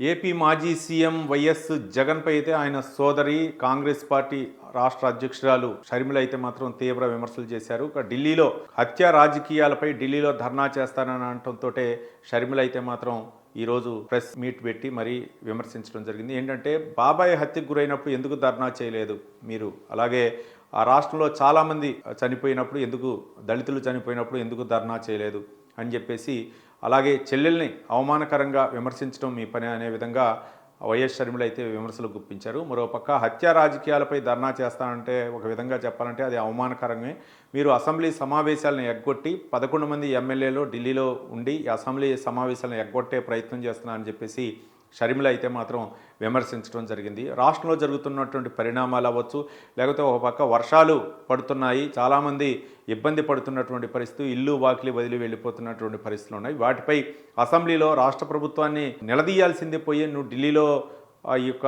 AP మాజీ CM YS జగన్పై అయితే ఆయన సోదరి కాంగ్రెస్ పార్టీ రాష్ట్ర అధ్యక్షురాలు షర్మిల అయితే మాత్రం తీవ్ర విమర్శలు చేశారు. ఢిల్లీలో హత్య రాజకీయాలపై ఢిల్లీలో ధర్నా చేస్తానని అనటంతో షర్మిల అయితే మాత్రం ఈరోజు ప్రెస్ మీట్ పెట్టి మరీ విమర్శించడం జరిగింది. ఏంటంటే బాబాయ్ హత్యకు గురైనప్పుడు ఎందుకు ధర్నా చేయలేదు మీరు? అలాగే ఆ రాష్ట్రంలో చాలామంది చనిపోయినప్పుడు ఎందుకు దళితులు చనిపోయినప్పుడు ఎందుకు ధర్నా చేయలేదు? అని చెప్పేసి అలాగే చెల్లెల్ని అవమానకరంగా విమర్శించడం మీ పని అనే విధంగా వైఎస్ షర్మిల అయితే విమర్శలు గుప్పించారు. మరోపక్క హత్య రాజకీయాలపై ధర్నా చేస్తానంటే ఒక విధంగా చెప్పాలంటే అది అవమానకరమే మీరు అసెంబ్లీ సమావేశాలను ఎగ్గొట్టి పదకొండు మంది ఎమ్మెల్యేలు ఢిల్లీలో ఉండి అసెంబ్లీ సమావేశాలను ఎగ్గొట్టే ప్రయత్నం చేస్తున్నారని చెప్పేసి షర్మిల అయితే మాత్రం విమర్శించడం జరిగింది. రాష్ట్రంలో జరుగుతున్నటువంటి పరిణామాలు అవ్వచ్చు లేకపోతే ఒక పక్క వర్షాలు పడుతున్నాయి చాలామంది ఇబ్బంది పడుతున్నటువంటి పరిస్థితి ఇల్లు వాకిలి వదిలి వెళ్ళిపోతున్నటువంటి పరిస్థితులు ఉన్నాయి. వాటిపై అసెంబ్లీలో రాష్ట్ర ప్రభుత్వాన్ని నిలదీయాల్సింది పోయి నువ్వు ఢిల్లీలో ఆ యొక్క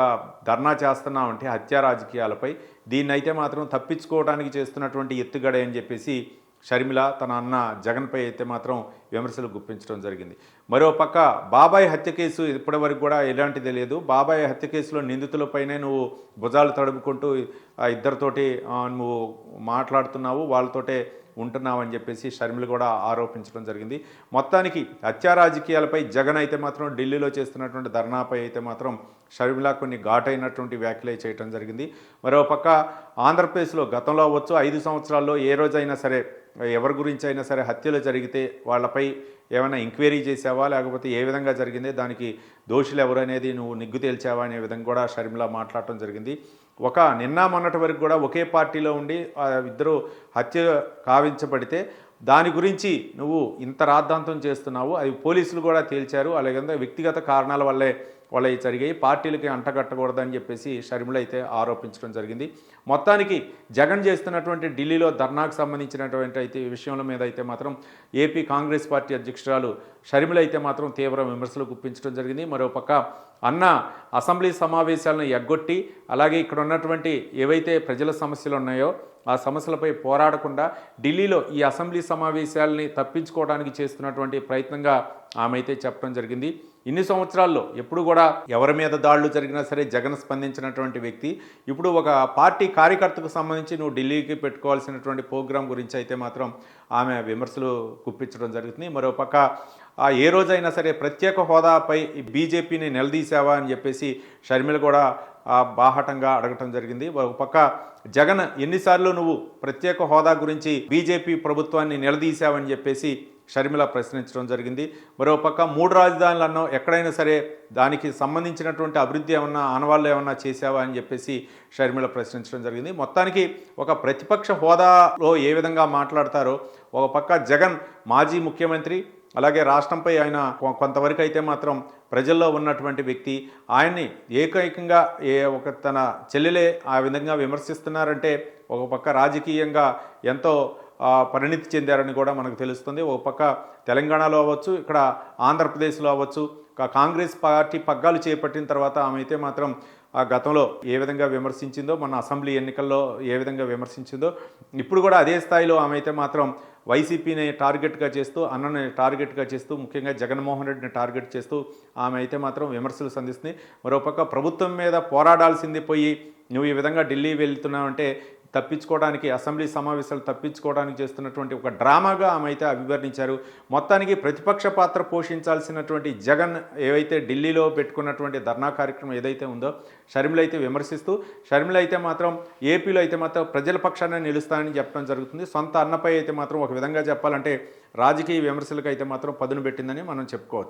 ధర్నా చేస్తున్నావంటే హత్య రాజకీయాలపై దీన్ని అయితే మాత్రం తప్పించుకోవడానికి చేస్తున్నటువంటి ఎత్తుగడ అని చెప్పేసి షర్మిల తన అన్న జగన్పై అయితే మాత్రం విమర్శలు గుప్పించడం జరిగింది. మరోపక్క బాబాయ్ హత్య కేసు ఇప్పటివరకు కూడా ఎలాంటిది లేదు. బాబాయ్ హత్య కేసులో నిందితులపైనే నువ్వు భుజాలు తడుపుకుంటూ ఆ ఇద్దరితోటి నువ్వు మాట్లాడుతున్నావు వాళ్ళతోటే ఉంటున్నావు అని చెప్పేసి షర్మిల కూడా ఆరోపించడం జరిగింది. మొత్తానికి హత్యా రాజకీయాలపై జగన్ అయితే మాత్రం ఢిల్లీలో చేస్తున్నటువంటి ధర్నాపై అయితే మాత్రం షర్మిల కొన్ని ఘాటైనటువంటి వ్యాఖ్యలే చేయడం జరిగింది. మరోపక్క ఆంధ్రప్రదేశ్లో గతంలో అవ్వచ్చు ఐదు సంవత్సరాల్లో ఏ రోజైనా సరే ఎవరి గురించి అయినా సరే హత్యలు జరిగితే వాళ్ళపై ఏమైనా ఎంక్వైరీ చేసావా లేకపోతే ఏ విధంగా జరిగింది? దానికి దోషులు ఎవరు అనేది నువ్వు నిగ్గు తేల్చావా అనే విధంగా కూడా షర్మిల మాట్లాడటం జరిగింది. ఒక నిన్న మొన్నటి వరకు కూడా ఒకే పార్టీలో ఉండి ఇద్దరు హత్య కావించబడితే దాని గురించి నువ్వు ఇంత రాద్ధాంతం చేస్తున్నావు. అది పోలీసులు కూడా తేల్చారు. అలాగే వ్యక్తిగత కారణాల వల్లే వాళ్ళవి జరిగాయి. పార్టీలకి అంటగట్టకూడదని చెప్పేసి షర్మిల అయితే ఆరోపించడం జరిగింది. మొత్తానికి జగన్ చేస్తున్నటువంటి ఢిల్లీలో ధర్నాకు సంబంధించినటువంటి అయితే విషయంలో మీద అయితే మాత్రం ఏపీ కాంగ్రెస్ పార్టీ అధ్యక్షురాలు షర్మిల అయితే మాత్రం తీవ్ర విమర్శలు గుప్పించడం జరిగింది. మరోపక్క అన్న అసెంబ్లీ సమావేశాలను ఎగ్గొట్టి అలాగే ఇక్కడ ఉన్నటువంటి ఏవైతే ప్రజల సమస్యలు ఉన్నాయో ఆ సమస్యలపై పోరాడకుండా ఢిల్లీలో ఈ అసెంబ్లీ సమావేశాలని తప్పించుకోవడానికి చేస్తున్నటువంటి ప్రయత్నంగా ఆమె అయితే చెప్పడం జరిగింది. ఇన్ని సంవత్సరాల్లో ఎప్పుడు కూడా ఎవరి మీద దాడులు జరిగినా సరే జగన్ స్పందించినటువంటి వ్యక్తి ఇప్పుడు ఒక పార్టీ కార్యకర్తకు సంబంధించి నువ్వు ఢిల్లీకి పెట్టుకోవాల్సినటువంటి ప్రోగ్రాం గురించి అయితే మాత్రం ఆమె విమర్శలు గుప్పించడం జరుగుతుంది. మరోపక్క ఆ ఏ రోజైనా సరే ప్రత్యేక హోదాపై ఈ బీజేపీని నిలదీసావా అని చెప్పేసి షర్మిల కూడా బాహటంగా అడగటం జరిగింది. ఒక పక్క జగన్ ఎన్నిసార్లు నువ్వు ప్రత్యేక హోదా గురించి బీజేపీ ప్రభుత్వాన్ని నిలదీశావని చెప్పేసి షర్మిల ప్రశ్నించడం జరిగింది. మరోపక్క మూడు రాజధానులు అన్నో ఎక్కడైనా సరే దానికి సంబంధించినటువంటి అభివృద్ధి ఏమన్నా ఆనవాళ్ళు ఏమన్నా చేసావా అని చెప్పేసి షర్మిల ప్రశ్నించడం జరిగింది. మొత్తానికి ఒక ప్రతిపక్ష హోదాలో ఏ విధంగా మాట్లాడతారో ఒక పక్క జగన్ మాజీ ముఖ్యమంత్రి అలాగే రాష్ట్రంపై ఆయన కొ- కొంతవరకు అయితే మాత్రం ప్రజల్లో ఉన్నటువంటి వ్యక్తి ఆయన్ని ఏకైకంగా ఏ ఒక తన చెల్లెలే ఆ విధంగా విమర్శిస్తున్నారంటే ఒక పక్క రాజకీయంగా ఎంతో పరిణితి చెందారని కూడా మనకు తెలుస్తుంది. ఒక పక్క తెలంగాణలో అవ్వచ్చు ఇక్కడ ఆంధ్రప్రదేశ్లో అవ్వచ్చు. కాంగ్రెస్ పార్టీ పగ్గాలు చేపట్టిన తర్వాత ఆమె అయితే మాత్రం ఆ గతంలో ఏ విధంగా విమర్శించిందో మన అసెంబ్లీ ఎన్నికల్లో ఏ విధంగా విమర్శించిందో ఇప్పుడు కూడా అదే స్థాయిలో ఆమె అయితే మాత్రం వైసీపీని టార్గెట్గా చేస్తూ అన్నని టార్గెట్గా చేస్తూ ముఖ్యంగా జగన్మోహన్ రెడ్డిని టార్గెట్ చేస్తూ ఆమె అయితే మాత్రం విమర్శలు సంధిస్తుంది మరోపక్క ప్రభుత్వం మీద పోరాడాల్సింది పోయి నువ్వు ఈ విధంగా ఢిల్లీ వెళ్తున్నావంటే తప్పించుకోవడానికి అసెంబ్లీ సమావేశాలు తప్పించుకోవడానికి చేస్తున్నటువంటి ఒక డ్రామాగా ఆమె అయితే అభివర్ణించారు. మొత్తానికి ప్రతిపక్ష పాత్ర పోషించాల్సినటువంటి జగన్ ఏవైతే ఢిల్లీలో పెట్టుకున్నటువంటి ధర్నా కార్యక్రమం ఏదైతే ఉందో షర్మిల అయితే విమర్శిస్తూ షర్మిల అయితే మాత్రం ఏపీలో అయితే మాత్రం ప్రజల పక్షాన నిలుస్తానని చెప్పడం జరుగుతుంది. సొంత అన్నపై అయితే మాత్రం ఒక విధంగా చెప్పాలంటే రాజకీయ విమర్శలకు అయితే మాత్రం పదును పెట్టిందని మనం చెప్పుకోవచ్చు.